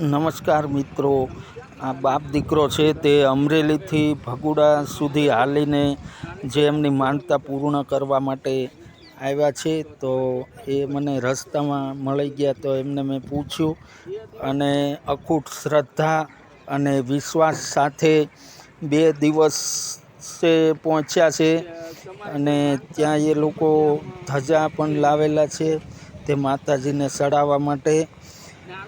નમસ્કાર મિત્રો. આ બાપ દીકરો છે તે અમરેલીથી ભગુડા સુધી હાલીને જે એમની માનતા પૂર્ણ કરવા માટે આવ્યા છે, તો એ મને રસ્તામાં મળી ગયા તો એમને મેં પૂછ્યું અને અખૂટ શ્રદ્ધા અને વિશ્વાસ સાથે બે દિવસે પહોંચ્યા છે અને ત્યાં એ લોકો ધજા પણ લાવેલા છે તે માતાજીને ચડાવવા માટે.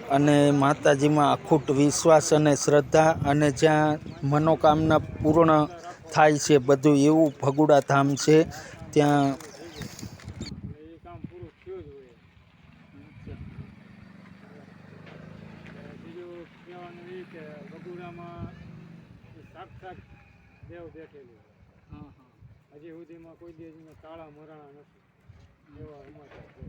અને માતાજીમાં અખૂટ વિશ્વાસ અને શ્રદ્ધા અને જ્યાં મનોકામના પૂર્ણ થાય છે બધું એવું ભગુડા ધામ છે ત્યાં દેવ બેઠેલું હજી સુધીમાં કોઈ દિવસમાં તાળા મરાણા નથી. એવા સમાચાર છે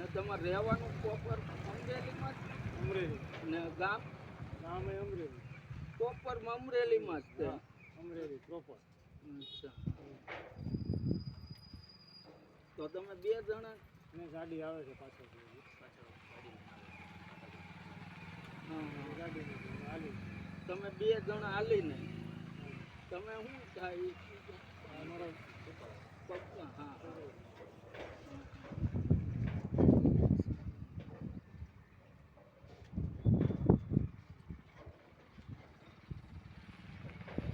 ને તમારે રહેવાનું પ્રોપર અમરેલીમાં અમરેલી. ને ગામ? ગામ એ અમરેલી. પ્રોપર અમરેલીમાં જ હા, અમરેલી પ્રોપર અચ્છા. તો તમે બે જણા? ને ગાડી આવે છે પાછળ હા. ગાડી તમે બે જણા હાલીને? તમે શું થાય? અમારો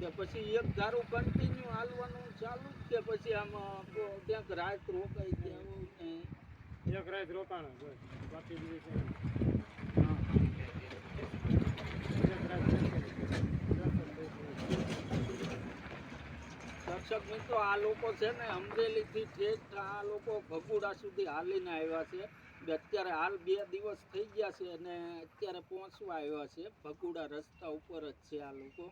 કે પછી એક ધારું કન્ટિન્યુ હાલવાનું ચાલુ જ કે પછી આમ ક્યાંક રાત રોકાઈ ગયા ને એક રાત રોકાણ બાકી બીજું. કંઈ દર્શક મિત્રો આ લોકો છે ને અમરેલીથી ઠેઠ આ લોકો ભગુડા સુધી હાલીને આવ્યા છે. અત્યારે હાલ બે દિવસ થઈ ગયા છે અને અત્યારે પહોંચવા આવ્યા છે. ભગુડા રસ્તા ઉપર જ છે આ લોકો.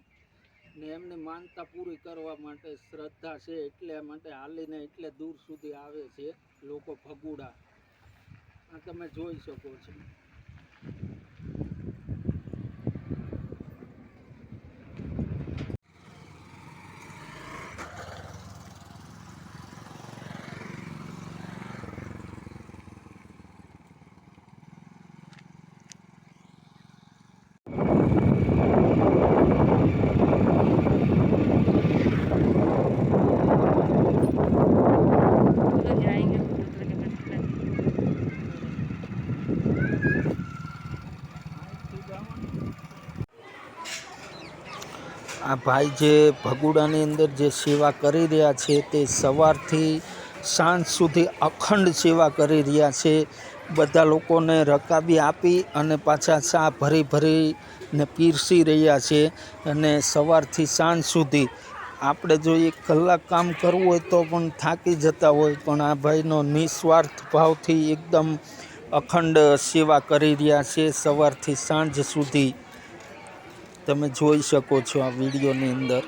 ને એમની માનતા પૂરી કરવા માટે શ્રદ્ધા છે એટલે માટે હાલીને એટલે દૂર સુધી આવે છે લોકો ફગુડા. આ તમે જોઈ શકો છો. આ ભાઈ જે ભગુડાની અંદર જે સેવા કરી રહ્યા છે તે સવારથી સાંજ સુધી અખંડ સેવા કરી રહ્યા છે. બધા લોકોને રકાબી આપી અને પાછા ચા ભરી ભરીને પીરસી રહ્યા છે અને સવારથી સાંજ સુધી. આપણે જો એક કલાક કામ કરવું હોય તો પણ થાકી જતા હોય, પણ આ ભાઈનો નિસ્વાર્થ ભાવથી એકદમ અખંડ સેવા કરી રહ્યા છે સવારથી સાંજ સુધી. તમે જોઈ શકો છો આ વિડીયોની અંદર.